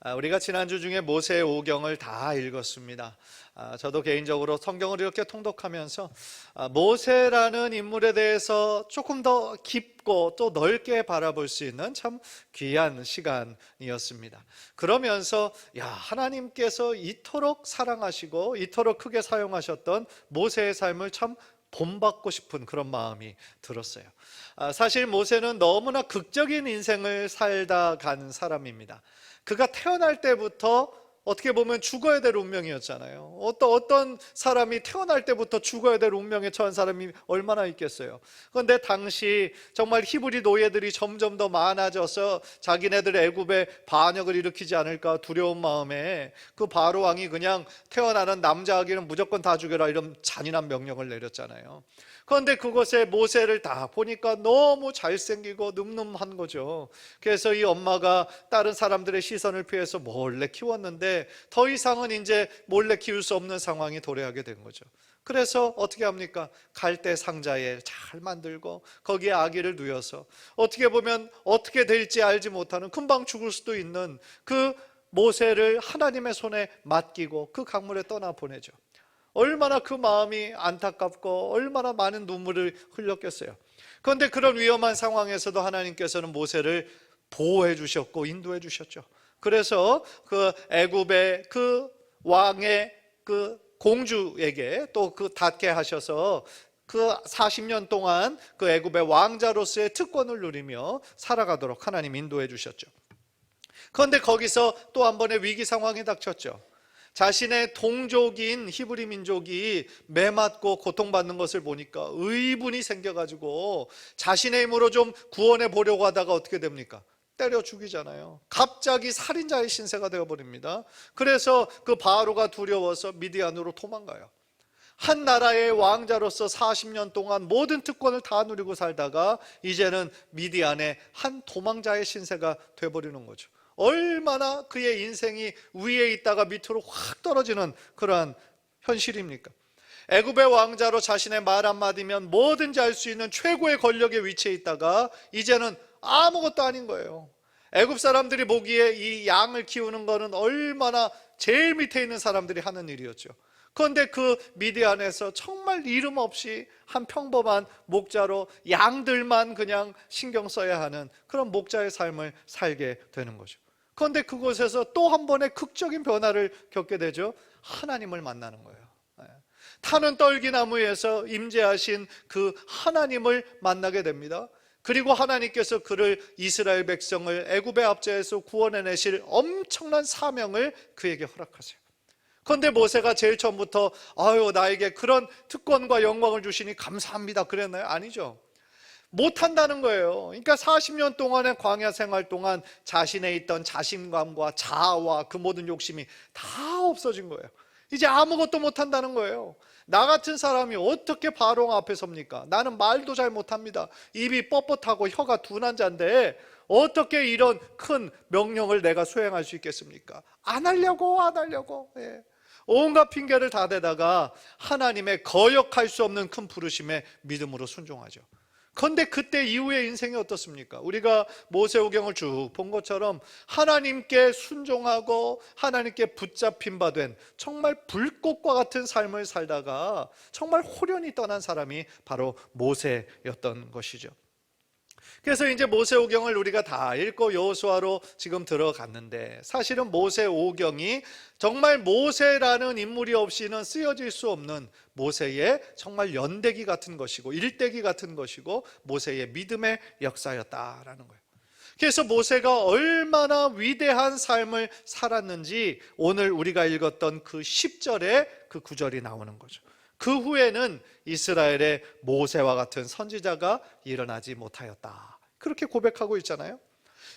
아, 우리가 지난주 중에 모세의 오경을 다 읽었습니다. 아, 저도 개인적으로 성경을 이렇게 통독하면서 아, 모세라는 인물에 대해서 조금 더 깊고 또 넓게 바라볼 수 있는 참 귀한 시간이었습니다. 그러면서 야 하나님께서 이토록 사랑하시고 이토록 크게 사용하셨던 모세의 삶을 참 본받고 싶은 그런 마음이 들었어요. 아, 사실 모세는 너무나 극적인 인생을 살다 간 사람입니다. 그가 태어날 때부터 어떻게 보면 죽어야 될 운명이었잖아요. 어떤 어떤 사람이 태어날 때부터 죽어야 될 운명에 처한 사람이 얼마나 있겠어요. 그런데 당시 정말 히브리 노예들이 점점 더 많아져서 자기네들 애굽에 반역을 일으키지 않을까 두려운 마음에 그 바로 왕이 그냥 태어나는 남자 아기는 무조건 다 죽여라 이런 잔인한 명령을 내렸잖아요. 그런데 그곳에 모세를 다 보니까 너무 잘생기고 늠름한 거죠. 그래서 이 엄마가 다른 사람들의 시선을 피해서 몰래 키웠는데 더 이상은 이제 몰래 키울 수 없는 상황이 도래하게 된 거죠. 그래서 어떻게 합니까? 갈대 상자에 잘 만들고 거기에 아기를 누여서 어떻게 보면 어떻게 될지 알지 못하는 금방 죽을 수도 있는 그 모세를 하나님의 손에 맡기고 그 강물에 떠나 보내죠. 얼마나 그 마음이 안타깝고 얼마나 많은 눈물을 흘렸겠어요. 그런데 그런 위험한 상황에서도 하나님께서는 모세를 보호해 주셨고 인도해 주셨죠. 그래서 그 애굽의 그 왕의 그 공주에게 또 그 닿게 하셔서 그 40년 동안 그 애굽의 왕자로서의 특권을 누리며 살아가도록 하나님 인도해 주셨죠. 그런데 거기서 또 한 번의 위기 상황이 닥쳤죠. 자신의 동족인 히브리 민족이 매맞고 고통받는 것을 보니까 의분이 생겨가지고 자신의 힘으로 좀 구원해 보려고 하다가 어떻게 됩니까? 때려 죽이잖아요. 갑자기 살인자의 신세가 되어버립니다. 그래서 그 바로가 두려워서 미디안으로 도망가요. 한 나라의 왕자로서 40년 동안 모든 특권을 다 누리고 살다가 이제는 미디안의 한 도망자의 신세가 되어버리는 거죠. 얼마나 그의 인생이 위에 있다가 밑으로 확 떨어지는 그러한 현실입니까? 애굽의 왕자로 자신의 말 한마디면 뭐든지 할 수 있는 최고의 권력의 위치에 있다가 이제는 아무것도 아닌 거예요. 애굽 사람들이 보기에 이 양을 키우는 거는 얼마나 제일 밑에 있는 사람들이 하는 일이었죠. 그런데 그 미디안에서 정말 이름 없이 한 평범한 목자로 양들만 그냥 신경 써야 하는 그런 목자의 삶을 살게 되는 거죠. 그런데 그곳에서 또 한 번의 극적인 변화를 겪게 되죠. 하나님을 만나는 거예요. 예. 타는 떨기나무에서 임재하신 그 하나님을 만나게 됩니다. 그리고 하나님께서 그를 이스라엘 백성을 애굽의 압제에서 구원해 내실 엄청난 사명을 그에게 허락하세요. 그런데 모세가 제일 처음부터 아유 나에게 그런 특권과 영광을 주시니 감사합니다 그랬나요? 아니죠. 못한다는 거예요. 그러니까 40년 동안의 광야 생활 동안 자신에 있던 자신감과 자아와 그 모든 욕심이 다 없어진 거예요. 이제 아무것도 못한다는 거예요. 나 같은 사람이 어떻게 바로 앞에 섭니까? 나는 말도 잘 못합니다. 입이 뻣뻣하고 혀가 둔한 자인데 어떻게 이런 큰 명령을 내가 수행할 수 있겠습니까? 안 하려고 안 하려고. 예. 온갖 핑계를 다 대다가 하나님의 거역할 수 없는 큰 부르심에 믿음으로 순종하죠. 그런데 그때 이후의 인생이 어떻습니까? 우리가 모세오경을 쭉 본 것처럼 하나님께 순종하고 하나님께 붙잡힌 바 된 정말 불꽃과 같은 삶을 살다가 정말 호련히 떠난 사람이 바로 모세였던 것이죠. 그래서 이제 모세오경을 우리가 다 읽고 여호수아로 지금 들어갔는데 사실은 모세오경이 정말 모세라는 인물이 없이는 쓰여질 수 없는 모세의 정말 연대기 같은 것이고 일대기 같은 것이고 모세의 믿음의 역사였다라는 거예요. 그래서 모세가 얼마나 위대한 삶을 살았는지 오늘 우리가 읽었던 그 10절에 그 구절이 나오는 거죠. 그 후에는 이스라엘의 모세와 같은 선지자가 일어나지 못하였다. 그렇게 고백하고 있잖아요.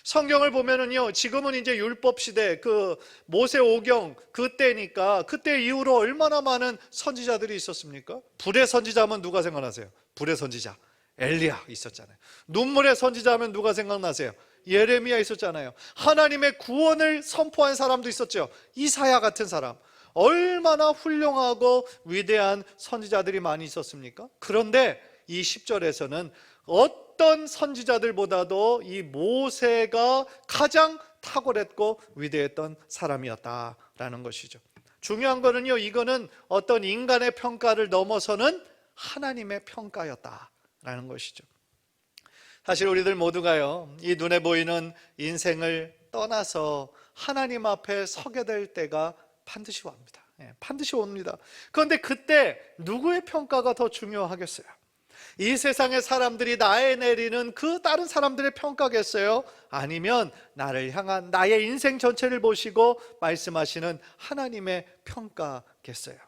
성경을 보면은요, 지금은 이제 율법 시대, 그 모세 오경 그때니까 그때 이후로 얼마나 많은 선지자들이 있었습니까? 불의 선지자면 누가 생각나세요? 불의 선지자. 엘리야 있었잖아요. 눈물의 선지자면 누가 생각나세요? 예레미야 있었잖아요. 하나님의 구원을 선포한 사람도 있었죠. 이사야 같은 사람. 얼마나 훌륭하고 위대한 선지자들이 많이 있었습니까? 그런데 이 10절에서는 어떤 선지자들보다도 이 모세가 가장 탁월했고 위대했던 사람이었다라는 것이죠. 중요한 거는요, 이거는 어떤 인간의 평가를 넘어서는 하나님의 평가였다라는 것이죠. 사실 우리들 모두가요, 이 눈에 보이는 인생을 떠나서 하나님 앞에 서게 될 때가 반드시 옵니다. 예, 반드시 옵니다. 그런데 그때 누구의 평가가 더 중요하겠어요? 이 세상의 사람들이 나에 내리는 그 다른 사람들의 평가겠어요? 아니면 나를 향한 나의 인생 전체를 보시고 말씀하시는 하나님의 평가겠어요?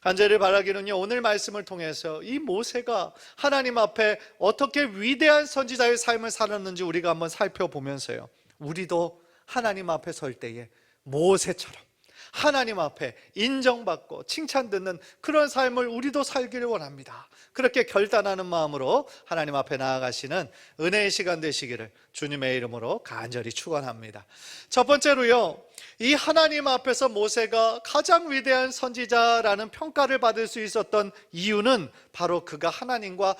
간절히 바라기는요, 오늘 말씀을 통해서 이 모세가 하나님 앞에 어떻게 위대한 선지자의 삶을 살았는지 우리가 한번 살펴보면서요, 우리도 하나님 앞에 설 때에 모세처럼 하나님 앞에 인정받고 칭찬듣는 그런 삶을 우리도 살기를 원합니다. 그렇게 결단하는 마음으로 하나님 앞에 나아가시는 은혜의 시간 되시기를 주님의 이름으로 간절히 축원합니다. 첫 번째로요. 이 하나님 앞에서 모세가 가장 위대한 선지자라는 평가를 받을 수 있었던 이유는 바로 그가 하나님과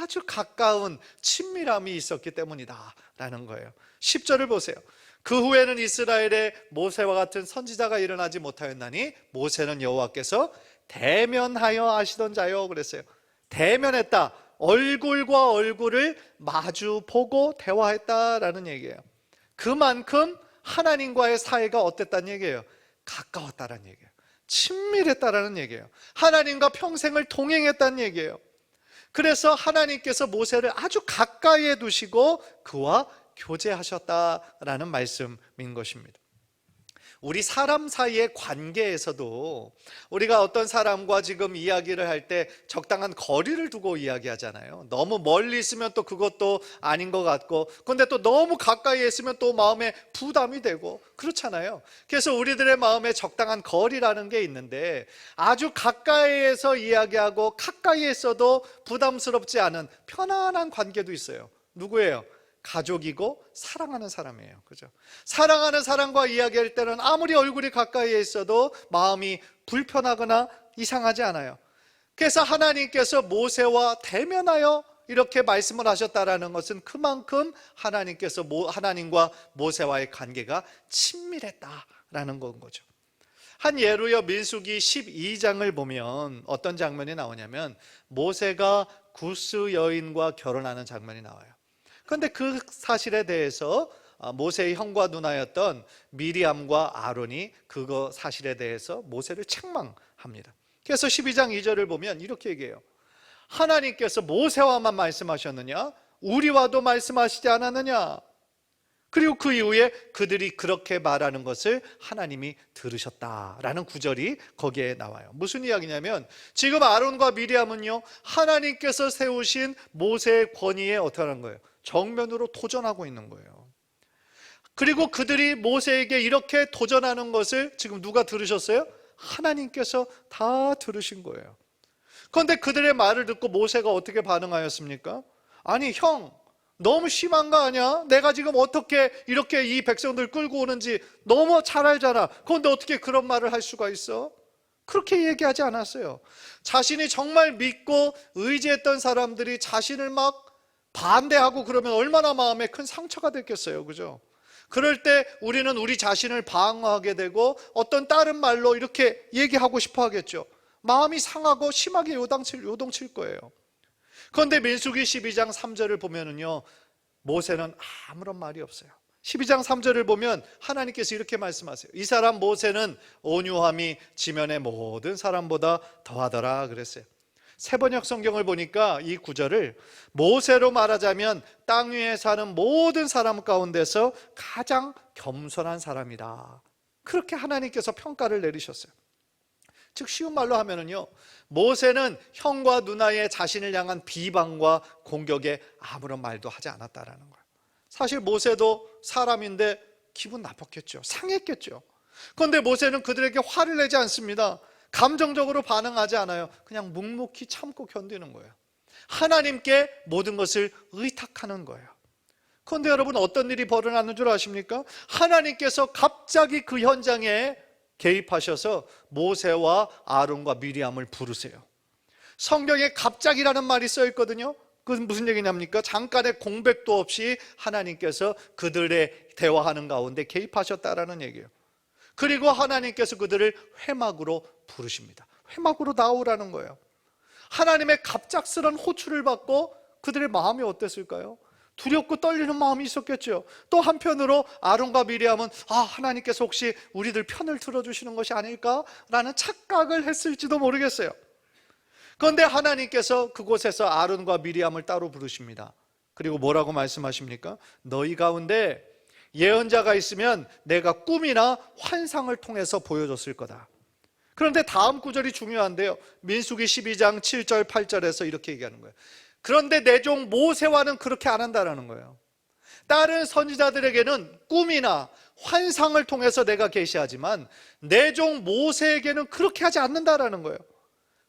아주 가까운 친밀함이 있었기 때문이다라는 거예요. 10절을 보세요. 그 후에는 이스라엘에 모세와 같은 선지자가 일어나지 못하였나니 모세는 여호와께서 대면하여 아시던 자요 그랬어요. 대면했다. 얼굴과 얼굴을 마주 보고 대화했다라는 얘기예요. 그만큼 하나님과의 사이가 어땠다는 얘기예요. 가까웠다라는 얘기예요. 친밀했다라는 얘기예요. 하나님과 평생을 동행했다는 얘기예요. 그래서 하나님께서 모세를 아주 가까이에 두시고 그와 교제하셨다라는 말씀인 것입니다. 우리 사람 사이의 관계에서도 우리가 어떤 사람과 지금 이야기를 할 때 적당한 거리를 두고 이야기하잖아요. 너무 멀리 있으면 또 그것도 아닌 것 같고, 근데 또 너무 가까이 있으면 또 마음에 부담이 되고, 그렇잖아요. 그래서 우리들의 마음에 적당한 거리라는 게 있는데, 아주 가까이에서 이야기하고, 가까이에서도 부담스럽지 않은 편안한 관계도 있어요. 누구예요? 가족이고 사랑하는 사람이에요. 그죠? 사랑하는 사람과 이야기할 때는 아무리 얼굴이 가까이에 있어도 마음이 불편하거나 이상하지 않아요. 그래서 하나님께서 모세와 대면하여 이렇게 말씀을 하셨다라는 것은 그만큼 하나님께서 모, 하나님과 모세와의 관계가 친밀했다라는 건 거죠. 한 예로요 민수기 12장을 보면 어떤 장면이 나오냐면 모세가 구스 여인과 결혼하는 장면이 나와요. 그런데 그 사실에 대해서 아, 모세의 형과 누나였던 미리암과 아론이 그거 사실에 대해서 모세를 책망합니다. 그래서 12장 2절을 보면 이렇게 얘기해요. 하나님께서 모세와만 말씀하셨느냐? 우리와도 말씀하시지 않았느냐? 그리고 그 이후에 그들이 그렇게 말하는 것을 하나님이 들으셨다라는 구절이 거기에 나와요. 무슨 이야기냐면 지금 아론과 미리암은요 하나님께서 세우신 모세의 권위에 하는 거예요? 정면으로 도전하고 있는 거예요. 그리고 그들이 모세에게 이렇게 도전하는 것을 지금 누가 들으셨어요? 하나님께서 다 들으신 거예요. 그런데 그들의 말을 듣고 모세가 어떻게 반응하였습니까? 아니, 형, 너무 심한 거 아니야? 내가 지금 어떻게 이렇게 이 백성들 끌고 오는지 너무 잘 알잖아. 그런데 어떻게 그런 말을 할 수가 있어? 그렇게 얘기하지 않았어요. 자신이 정말 믿고 의지했던 사람들이 자신을 막 반대하고 그러면 얼마나 마음에 큰 상처가 됐겠어요. 그죠? 그럴 때 우리는 우리 자신을 방어하게 되고 어떤 다른 말로 이렇게 얘기하고 싶어 하겠죠. 마음이 상하고 심하게 요동칠, 요동칠 거예요. 그런데 민수기 12장 3절을 보면은요, 모세는 아무런 말이 없어요. 12장 3절을 보면 하나님께서 이렇게 말씀하세요. 이 사람 모세는 온유함이 지면의 모든 사람보다 더하더라 그랬어요. 세번역 성경을 보니까 이 구절을 모세로 말하자면 땅 위에 사는 모든 사람 가운데서 가장 겸손한 사람이다. 그렇게 하나님께서 평가를 내리셨어요. 즉 쉬운 말로 하면은요. 모세는 형과 누나의 자신을 향한 비방과 공격에 아무런 말도 하지 않았다라는 거예요. 사실 모세도 사람인데 기분 나빴겠죠. 상했겠죠. 그런데 모세는 그들에게 화를 내지 않습니다. 감정적으로 반응하지 않아요. 그냥 묵묵히 참고 견디는 거예요. 하나님께 모든 것을 의탁하는 거예요. 그런데 여러분 어떤 일이 벌어나는 줄 아십니까? 하나님께서 갑자기 그 현장에 개입하셔서 모세와 아론과 미리암을 부르세요. 성경에 갑자기라는 말이 써 있거든요. 그건 무슨 얘기냐입니까? 잠깐의 공백도 없이 하나님께서 그들의 대화하는 가운데 개입하셨다라는 얘기예요. 그리고 하나님께서 그들을 회막으로 부르십니다. 회막으로 나오라는 거예요. 하나님의 갑작스런 호출을 받고 그들의 마음이 어땠을까요? 두렵고 떨리는 마음이 있었겠죠. 또 한편으로 아론과 미리암은 아 하나님께서 혹시 우리들 편을 들어주시는 것이 아닐까라는 착각을 했을지도 모르겠어요. 그런데 하나님께서 그곳에서 아론과 미리암을 따로 부르십니다. 그리고 뭐라고 말씀하십니까? 너희 가운데 예언자가 있으면 내가 꿈이나 환상을 통해서 보여줬을 거다. 그런데 다음 구절이 중요한데요. 민수기 12장 7절 8절에서 이렇게 얘기하는 거예요. 그런데 내 종 모세와는 그렇게 안 한다라는 거예요. 다른 선지자들에게는 꿈이나 환상을 통해서 내가 계시하지만 내 종 모세에게는 그렇게 하지 않는다라는 거예요.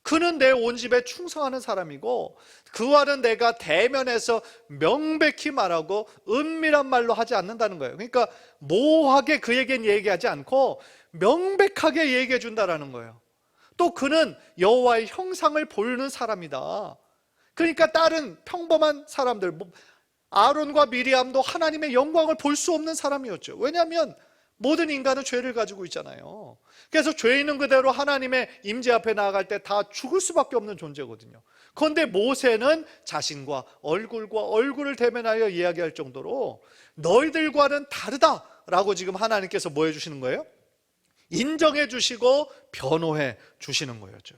그는 내 온 집에 충성하는 사람이고 그와는 내가 대면에서 명백히 말하고 은밀한 말로 하지 않는다는 거예요. 그러니까 모호하게 그에겐 얘기하지 않고 명백하게 얘기해 준다라는 거예요. 또 그는 여호와의 형상을 보이는 사람이다. 그러니까 다른 평범한 사람들 뭐 아론과 미리암도 하나님의 영광을 볼 수 없는 사람이었죠. 왜냐하면 모든 인간은 죄를 가지고 있잖아요. 그래서 죄 있는 그대로 하나님의 임재 앞에 나아갈 때 다 죽을 수밖에 없는 존재거든요. 그런데 모세는 자신과 얼굴과 얼굴을 대면하여 이야기할 정도로 너희들과는 다르다라고 지금 하나님께서 뭐 해주시는 거예요? 인정해 주시고 변호해 주시는 거였죠.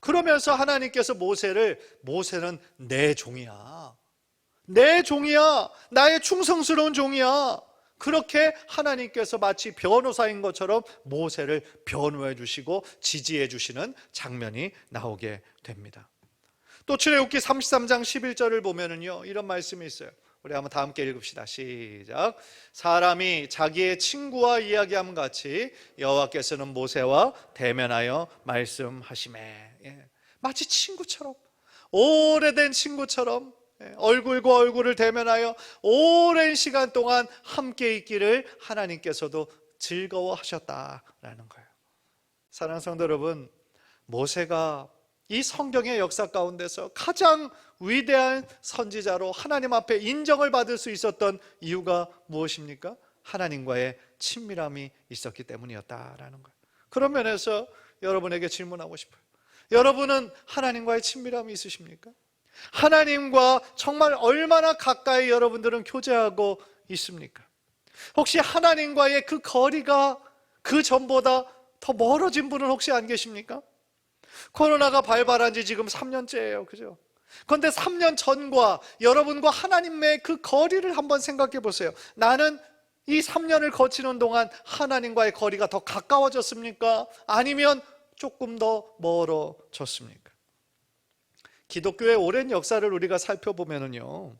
그러면서 하나님께서 모세를 모세는 내 종이야. 내 종이야. 나의 충성스러운 종이야. 그렇게 하나님께서 마치 변호사인 것처럼 모세를 변호해 주시고 지지해 주시는 장면이 나오게 됩니다. 또 출애굽기 33장 11절을 보면은요. 이런 말씀이 있어요. 우리 한번 다 함께 읽읍시다. 시작. 사람이 자기의 친구와 이야기함 같이 여호와께서는 모세와 대면하여 말씀하시매. 예. 마치 친구처럼 오래된 친구처럼 예, 얼굴과 얼굴을 대면하여 오랜 시간 동안 함께 있기를 하나님께서도 즐거워하셨다라는 거예요. 사랑하는 성도 여러분, 모세가 이 성경의 역사 가운데서 가장 위대한 선지자로 하나님 앞에 인정을 받을 수 있었던 이유가 무엇입니까? 하나님과의 친밀함이 있었기 때문이었다라는 거예요. 그런 면에서 여러분에게 질문하고 싶어요. 여러분은 하나님과의 친밀함이 있으십니까? 하나님과 정말 얼마나 가까이 여러분들은 교제하고 있습니까? 혹시 하나님과의 그 거리가 그 전보다 더 멀어진 분은 혹시 안 계십니까? 코로나가 발발한 지 지금 3년째예요. 그죠? 그런데 3년 전과 여러분과 하나님의 그 거리를 한번 생각해 보세요. 나는 이 3년을 거치는 동안 하나님과의 거리가 더 가까워졌습니까? 아니면 조금 더 멀어졌습니까? 기독교의 오랜 역사를 우리가 살펴보면은요.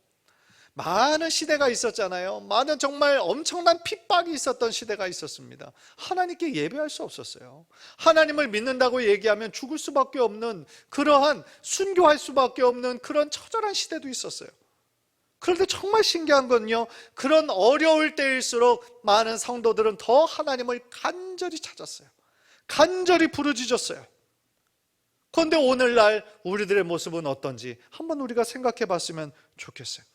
많은 시대가 있었잖아요. 많은 정말 엄청난 핍박이 있었던 시대가 있었습니다. 하나님께 예배할 수 없었어요. 하나님을 믿는다고 얘기하면 죽을 수밖에 없는 그러한 순교할 수밖에 없는 그런 처절한 시대도 있었어요. 그런데 정말 신기한 건요. 그런 어려울 때일수록 많은 성도들은 더 하나님을 간절히 찾았어요. 간절히 부르짖었어요. 그런데 오늘날 우리들의 모습은 어떤지 한번 우리가 생각해 봤으면 좋겠어요.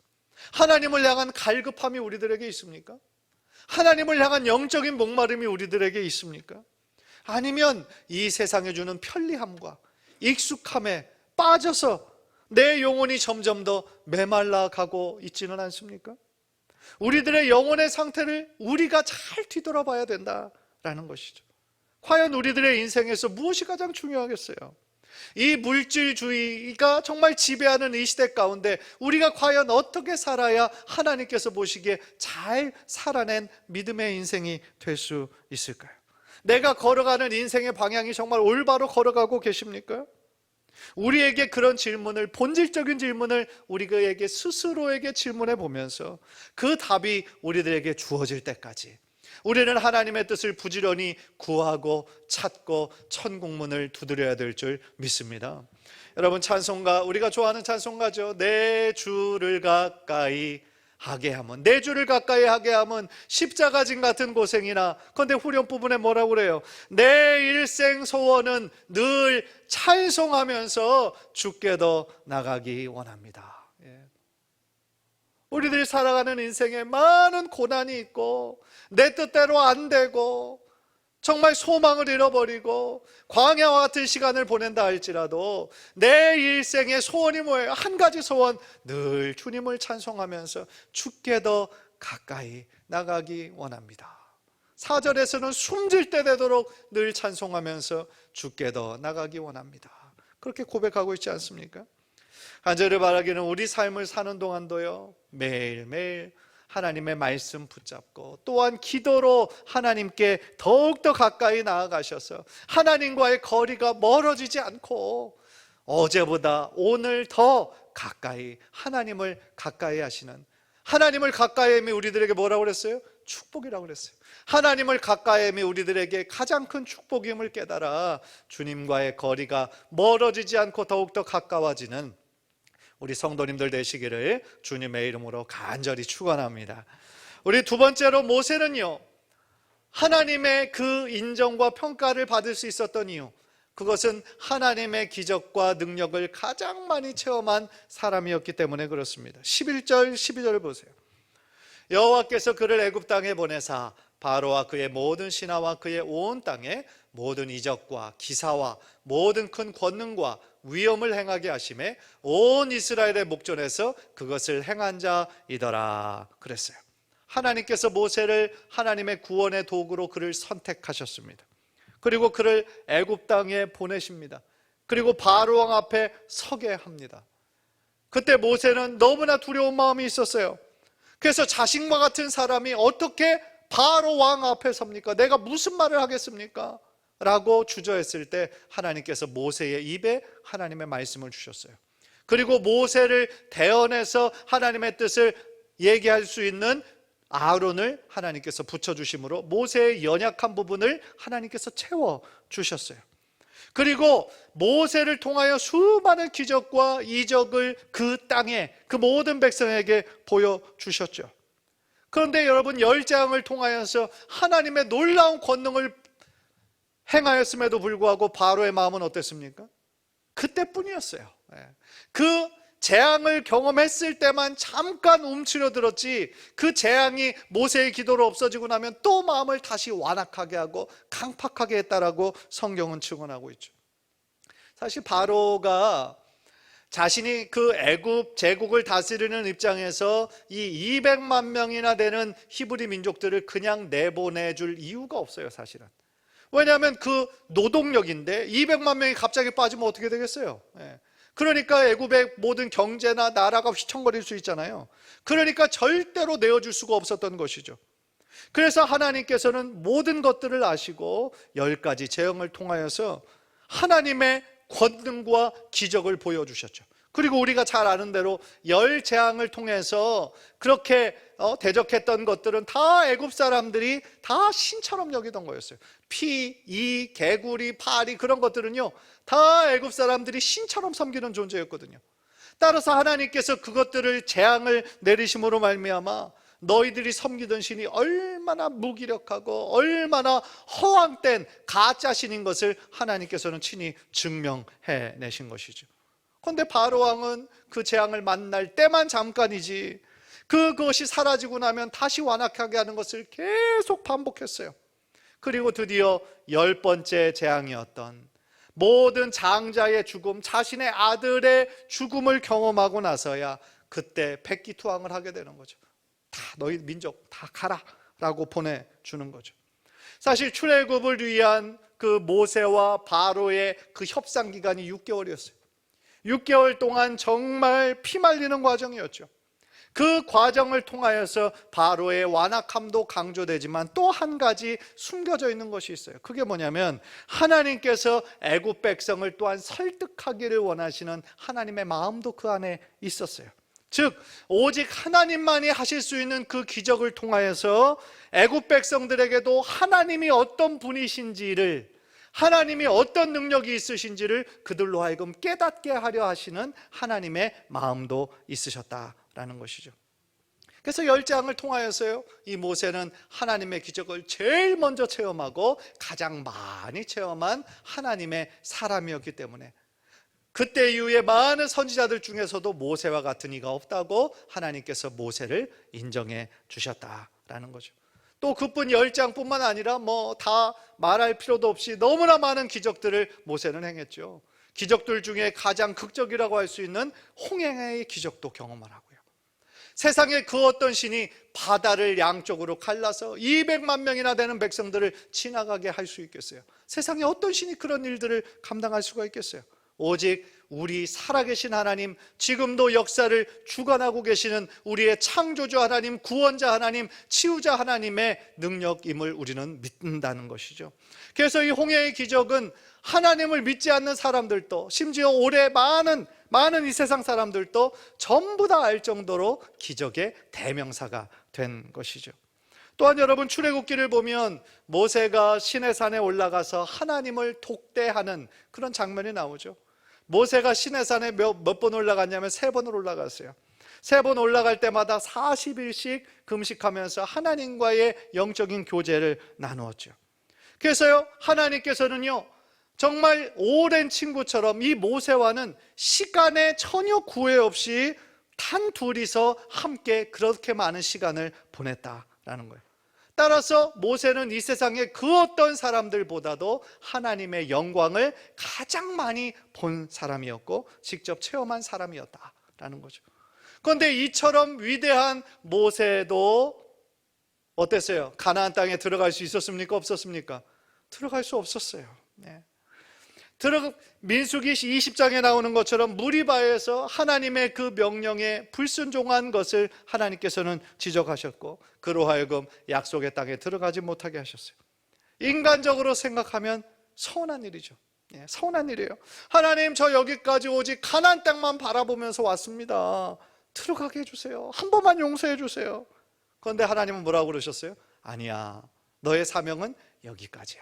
하나님을 향한 갈급함이 우리들에게 있습니까? 하나님을 향한 영적인 목마름이 우리들에게 있습니까? 아니면 이 세상에 주는 편리함과 익숙함에 빠져서 내 영혼이 점점 더 메말라 가고 있지는 않습니까? 우리들의 영혼의 상태를 우리가 잘 뒤돌아봐야 된다라는 것이죠. 과연 우리들의 인생에서 무엇이 가장 중요하겠어요? 이 물질주의가 정말 지배하는 이 시대 가운데 우리가 과연 어떻게 살아야 하나님께서 보시기에 잘 살아낸 믿음의 인생이 될 수 있을까요? 내가 걸어가는 인생의 방향이 정말 올바로 걸어가고 계십니까? 우리에게 그런 질문을 본질적인 질문을 우리에게 스스로에게 질문해 보면서 그 답이 우리들에게 주어질 때까지 우리는 하나님의 뜻을 부지런히 구하고 찾고 천국문을 두드려야 될 줄 믿습니다. 여러분 찬송가 우리가 좋아하는 찬송가죠. 내 주를 가까이 하게 하면 내 주를 가까이 하게 하면 십자가 진 같은 고생이나 근데 후렴 부분에 뭐라고 그래요? 내 일생 소원은 늘 찬송하면서 주께 더 나가기 원합니다. 우리들이 살아가는 인생에 많은 고난이 있고 내 뜻대로 안 되고 정말 소망을 잃어버리고 광야와 같은 시간을 보낸다 할지라도 내 일생의 소원이 뭐예요? 한 가지 소원 늘 주님을 찬송하면서 주께 더 가까이 나가기 원합니다. 사절에서는 숨질 때 되도록 늘 찬송하면서 주께 더 나가기 원합니다. 그렇게 고백하고 있지 않습니까? 간절히 바라기는 우리 삶을 사는 동안도요 매일매일 하나님의 말씀 붙잡고 또한 기도로 하나님께 더욱더 가까이 나아가셔서 하나님과의 거리가 멀어지지 않고 어제보다 오늘 더 가까이 하나님을 가까이 하시는 하나님을 가까이 함이 우리들에게 뭐라고 그랬어요? 축복이라고 그랬어요. 하나님을 가까이 함이 우리들에게 가장 큰 축복임을 깨달아 주님과의 거리가 멀어지지 않고 더욱더 가까워지는 우리 성도님들 되시기를 주님의 이름으로 간절히 축원합니다. 우리 두 번째로 모세는요. 하나님의 그 인정과 평가를 받을 수 있었던 이유 그것은 하나님의 기적과 능력을 가장 많이 체험한 사람이었기 때문에 그렇습니다. 11절 12절을 보세요. 여호와께서 그를 애굽 땅에 보내사 바로와 그의 모든 신하와 그의 온 땅에 모든 이적과 기사와 모든 큰 권능과 위엄을 행하게 하심에 온 이스라엘의 목전에서 그것을 행한 자이더라 그랬어요. 하나님께서 모세를 하나님의 구원의 도구로 그를 선택하셨습니다. 그리고 그를 애굽 땅에 보내십니다. 그리고 바로 왕 앞에 서게 합니다. 그때 모세는 너무나 두려운 마음이 있었어요. 그래서 자신과 같은 사람이 어떻게 바로 왕 앞에 섭니까? 내가 무슨 말을 하겠습니까? 라고 주저했을 때 하나님께서 모세의 입에 하나님의 말씀을 주셨어요. 그리고 모세를 대언해서 하나님의 뜻을 얘기할 수 있는 아론을 하나님께서 붙여주심으로 모세의 연약한 부분을 하나님께서 채워 주셨어요. 그리고 모세를 통하여 수많은 기적과 이적을 그 땅에 그 모든 백성에게 보여주셨죠. 그런데 여러분 열장을 통하여서 하나님의 놀라운 권능을 행하였음에도 불구하고 바로의 마음은 어땠습니까? 그때뿐이었어요. 예. 그 재앙을 경험했을 때만 잠깐 움츠려들었지 그 재앙이 모세의 기도로 없어지고 나면 또 마음을 다시 완악하게 하고 강팍하게 했다라고 성경은 증언하고 있죠. 사실 바로가 자신이 그 애굽 제국을 다스리는 입장에서 이 200만 명이나 되는 히브리 민족들을 그냥 내보내 줄 이유가 없어요, 사실은. 왜냐하면 그 노동력인데 200만 명이 갑자기 빠지면 어떻게 되겠어요? 예. 그러니까 애굽의 모든 경제나 나라가 휘청거릴 수 있잖아요. 그러니까 절대로 내어줄 수가 없었던 것이죠. 그래서 하나님께서는 모든 것들을 아시고 열 가지 재앙을 통하여서 하나님의 권능과 기적을 보여주셨죠. 그리고 우리가 잘 아는 대로 열 재앙을 통해서 그렇게 어, 대적했던 것들은 다 애굽 사람들이 다 신처럼 여기던 거였어요. 피, 이, 개구리, 파리 그런 것들은요 다 애굽 사람들이 신처럼 섬기는 존재였거든요. 따라서 하나님께서 그것들을 재앙을 내리심으로 말미암아 너희들이 섬기던 신이 얼마나 무기력하고 얼마나 허황된 가짜 신인 것을 하나님께서는 친히 증명해 내신 것이죠. 그런데 바로 왕은 그 재앙을 만날 때만 잠깐이지 그것이 사라지고 나면 다시 완악하게 하는 것을 계속 반복했어요. 그리고 드디어 열 번째 재앙이었던 모든 장자의 죽음, 자신의 아들의 죽음을 경험하고 나서야 그때 백기투항을 하게 되는 거죠. 다 너희 민족 다 가라라고 보내 주는 거죠. 사실 출애굽을 위한 그 모세와 바로의 그 협상 기간이 6개월이었어요. 6개월 동안 정말 피말리는 과정이었죠. 그 과정을 통하여서 바로의 완악함도 강조되지만 또 한 가지 숨겨져 있는 것이 있어요. 그게 뭐냐면 하나님께서 애굽 백성을 또한 설득하기를 원하시는 하나님의 마음도 그 안에 있었어요. 즉 오직 하나님만이 하실 수 있는 그 기적을 통하여서 애굽 백성들에게도 하나님이 어떤 분이신지를 하나님이 어떤 능력이 있으신지를 그들로 하여금 깨닫게 하려 하시는 하나님의 마음도 있으셨다 라는 것이죠. 그래서 열장을 통하여서요, 이 모세는 하나님의 기적을 제일 먼저 체험하고 가장 많이 체험한 하나님의 사람이었기 때문에 그때 이후에 많은 선지자들 중에서도 모세와 같은 이가 없다고 하나님께서 모세를 인정해 주셨다라는 거죠. 또 그뿐 열 장뿐만 아니라 뭐 다 말할 필요도 없이 너무나 많은 기적들을 모세는 행했죠. 기적들 중에 가장 극적이라고 할 수 있는 홍해의 기적도 경험을 하고요. 세상에 그 어떤 신이 바다를 양쪽으로 갈라서 200만 명이나 되는 백성들을 지나가게 할 수 있겠어요? 세상에 어떤 신이 그런 일들을 감당할 수가 있겠어요? 오직 우리 살아계신 하나님, 지금도 역사를 주관하고 계시는 우리의 창조주 하나님, 구원자 하나님, 치유자 하나님의 능력임을 우리는 믿는다는 것이죠. 그래서 이 홍해의 기적은 하나님을 믿지 않는 사람들도 심지어 올해 많은 많은 이 세상 사람들도 전부 다 알 정도로 기적의 대명사가 된 것이죠. 또한 여러분 출애굽기를 보면 모세가 시내 산에 올라가서 하나님을 독대하는 그런 장면이 나오죠. 모세가 시내 산에 몇 번 올라갔냐면 세 번을 올라갔어요. 세 번 올라갈 때마다 40일씩 금식하면서 하나님과의 영적인 교제를 나누었죠. 그래서요, 하나님께서는요, 정말 오랜 친구처럼 이 모세와는 시간에 전혀 구애 없이 단 둘이서 함께 그렇게 많은 시간을 보냈다라는 거예요. 따라서 모세는 이 세상의 그 어떤 사람들보다도 하나님의 영광을 가장 많이 본 사람이었고 직접 체험한 사람이었다라는 거죠. 그런데 이처럼 위대한 모세도 어땠어요? 가나안 땅에 들어갈 수 있었습니까? 없었습니까? 들어갈 수 없었어요. 네. 들어 민수기 20장에 나오는 것처럼 무리바에서 하나님의 그 명령에 불순종한 것을 하나님께서는 지적하셨고 그로 하여금 약속의 땅에 들어가지 못하게 하셨어요. 인간적으로 생각하면 서운한 일이죠. 예, 서운한 일이에요. 하나님 저 여기까지 오직 가난 땅만 바라보면서 왔습니다. 들어가게 해주세요. 한 번만 용서해 주세요. 그런데 하나님은 뭐라고 그러셨어요? 아니야. 너의 사명은 여기까지야.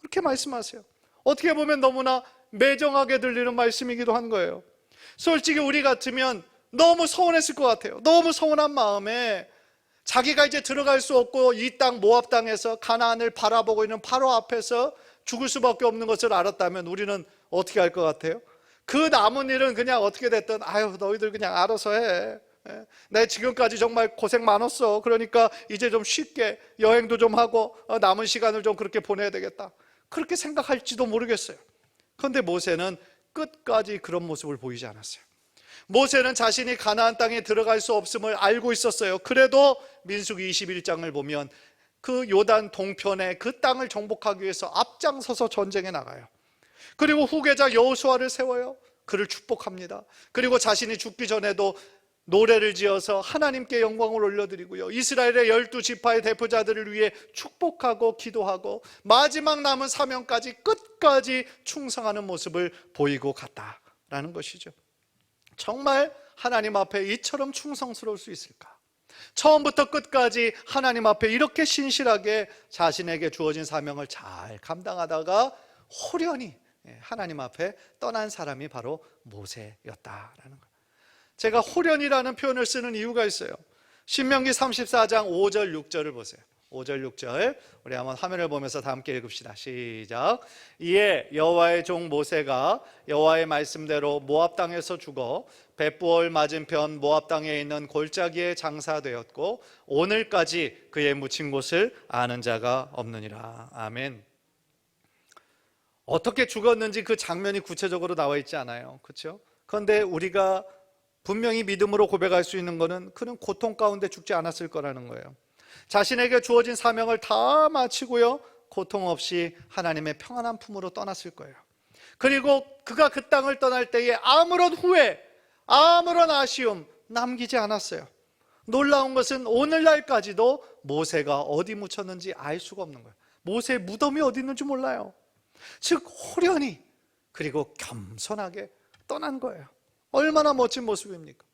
그렇게 말씀하세요. 어떻게 보면 너무나 매정하게 들리는 말씀이기도 한 거예요. 솔직히 우리 같으면 너무 서운했을 것 같아요. 너무 서운한 마음에 자기가 이제 들어갈 수 없고 이 땅 모압 땅에서 가나안을 바라보고 있는 바로 앞에서 죽을 수밖에 없는 것을 알았다면 우리는 어떻게 할 것 같아요? 그 남은 일은 그냥 어떻게 됐든 아유 너희들 그냥 알아서 해. 예. 내 지금까지 정말 고생 많았어. 그러니까 이제 좀 쉽게 여행도 좀 하고 어, 남은 시간을 좀 그렇게 보내야 되겠다. 그렇게 생각할지도 모르겠어요. 그런데 모세는 끝까지 그런 모습을 보이지 않았어요. 모세는 자신이 가나안 땅에 들어갈 수 없음을 알고 있었어요. 그래도 민수기 21장을 보면 그 요단 동편에 그 땅을 정복하기 위해서 앞장서서 전쟁에 나가요. 그리고 후계자 여호수아를 세워요. 그를 축복합니다. 그리고 자신이 죽기 전에도 노래를 지어서 하나님께 영광을 올려드리고요. 이스라엘의 열두 지파의 대표자들을 위해 축복하고 기도하고 마지막 남은 사명까지 끝까지 충성하는 모습을 보이고 갔다라는 것이죠. 정말 하나님 앞에 이처럼 충성스러울 수 있을까? 처음부터 끝까지 하나님 앞에 이렇게 신실하게 자신에게 주어진 사명을 잘 감당하다가 호련히 하나님 앞에 떠난 사람이 바로 모세였다라는 거예요. 제가 호련이라는 표현을 쓰는 이유가 있어요. 신명기 34장 5절 6절을 보세요. 5절 6절 우리 한번 화면을 보면서 다 함께 읽읍시다. 시작. 이에 여호와의 종 모세가 여호와의 말씀대로 모압 땅에서 죽어 벳부얼 맞은편 모압 땅에 있는 골짜기에 장사되었고 오늘까지 그의 묻힌 곳을 아는 자가 없느니라. 아멘. 어떻게 죽었는지 그 장면이 구체적으로 나와 있지 않아요. 그렇죠? 그런데 우리가 분명히 믿음으로 고백할 수 있는 것은 그는 고통 가운데 죽지 않았을 거라는 거예요. 자신에게 주어진 사명을 다 마치고요. 고통 없이 하나님의 평안한 품으로 떠났을 거예요. 그리고 그가 그 땅을 떠날 때에 아무런 후회, 아무런 아쉬움 남기지 않았어요. 놀라운 것은 오늘날까지도 모세가 어디 묻혔는지 알 수가 없는 거예요. 모세의 무덤이 어디 있는지 몰라요. 즉, 호련히 그리고 겸손하게 떠난 거예요. 얼마나 멋진 모습입니까?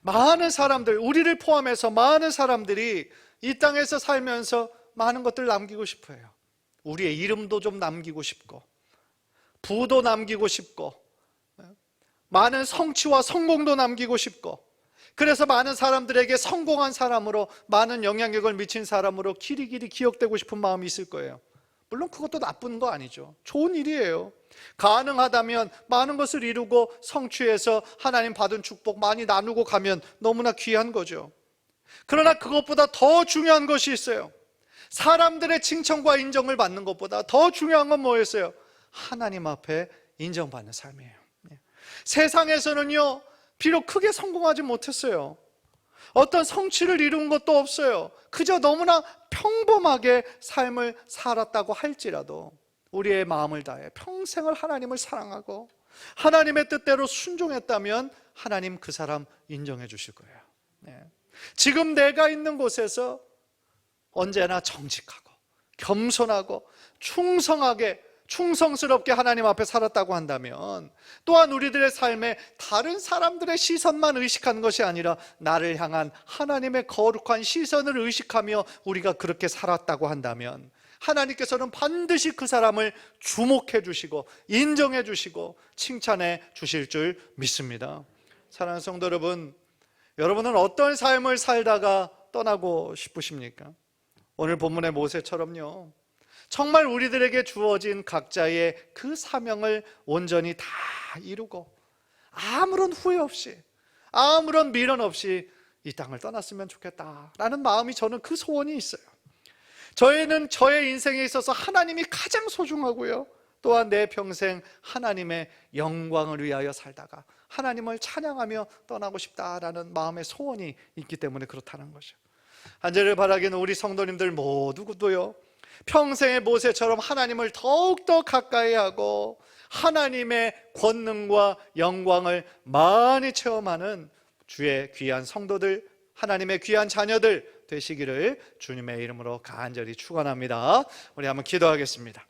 많은 사람들, 우리를 포함해서 많은 사람들이 이 땅에서 살면서 많은 것들 남기고 싶어요. 우리의 이름도 좀 남기고 싶고, 부도 남기고 싶고, 많은 성취와 성공도 남기고 싶고, 그래서 많은 사람들에게 성공한 사람으로, 많은 영향력을 미친 사람으로 길이길이 기억되고 싶은 마음이 있을 거예요. 물론 그것도 나쁜 거 아니죠. 좋은 일이에요. 가능하다면 많은 것을 이루고 성취해서 하나님 받은 축복 많이 나누고 가면 너무나 귀한 거죠. 그러나 그것보다 더 중요한 것이 있어요. 사람들의 칭찬과 인정을 받는 것보다 더 중요한 건 뭐였어요? 하나님 앞에 인정받는 삶이에요. 예. 세상에서는요, 비록 크게 성공하지 못했어요. 어떤 성취를 이룬 것도 없어요. 그저 너무나 평범하게 삶을 살았다고 할지라도 우리의 마음을 다해 평생을 하나님을 사랑하고 하나님의 뜻대로 순종했다면 하나님 그 사람 인정해 주실 거예요. 네. 지금 내가 있는 곳에서 언제나 정직하고 겸손하고 충성하게 충성스럽게 하나님 앞에 살았다고 한다면 또한 우리들의 삶에 다른 사람들의 시선만 의식하는 것이 아니라 나를 향한 하나님의 거룩한 시선을 의식하며 우리가 그렇게 살았다고 한다면 하나님께서는 반드시 그 사람을 주목해 주시고 인정해 주시고 칭찬해 주실 줄 믿습니다. 사랑하는 성도 여러분, 여러분은 어떤 삶을 살다가 떠나고 싶으십니까? 오늘 본문의 모세처럼요. 정말 우리들에게 주어진 각자의 그 사명을 온전히 다 이루고 아무런 후회 없이 아무런 미련 없이 이 땅을 떠났으면 좋겠다라는 마음이 저는 그 소원이 있어요. 저희는 저의 인생에 있어서 하나님이 가장 소중하고요. 또한 내 평생 하나님의 영광을 위하여 살다가 하나님을 찬양하며 떠나고 싶다라는 마음의 소원이 있기 때문에 그렇다는 거죠. 한절을 바라기는 우리 성도님들 모두도요. 평생의 모세처럼 하나님을 더욱더 가까이 하고 하나님의 권능과 영광을 많이 체험하는 주의 귀한 성도들, 하나님의 귀한 자녀들 되시기를 주님의 이름으로 간절히 축원합니다. 우리 한번 기도하겠습니다.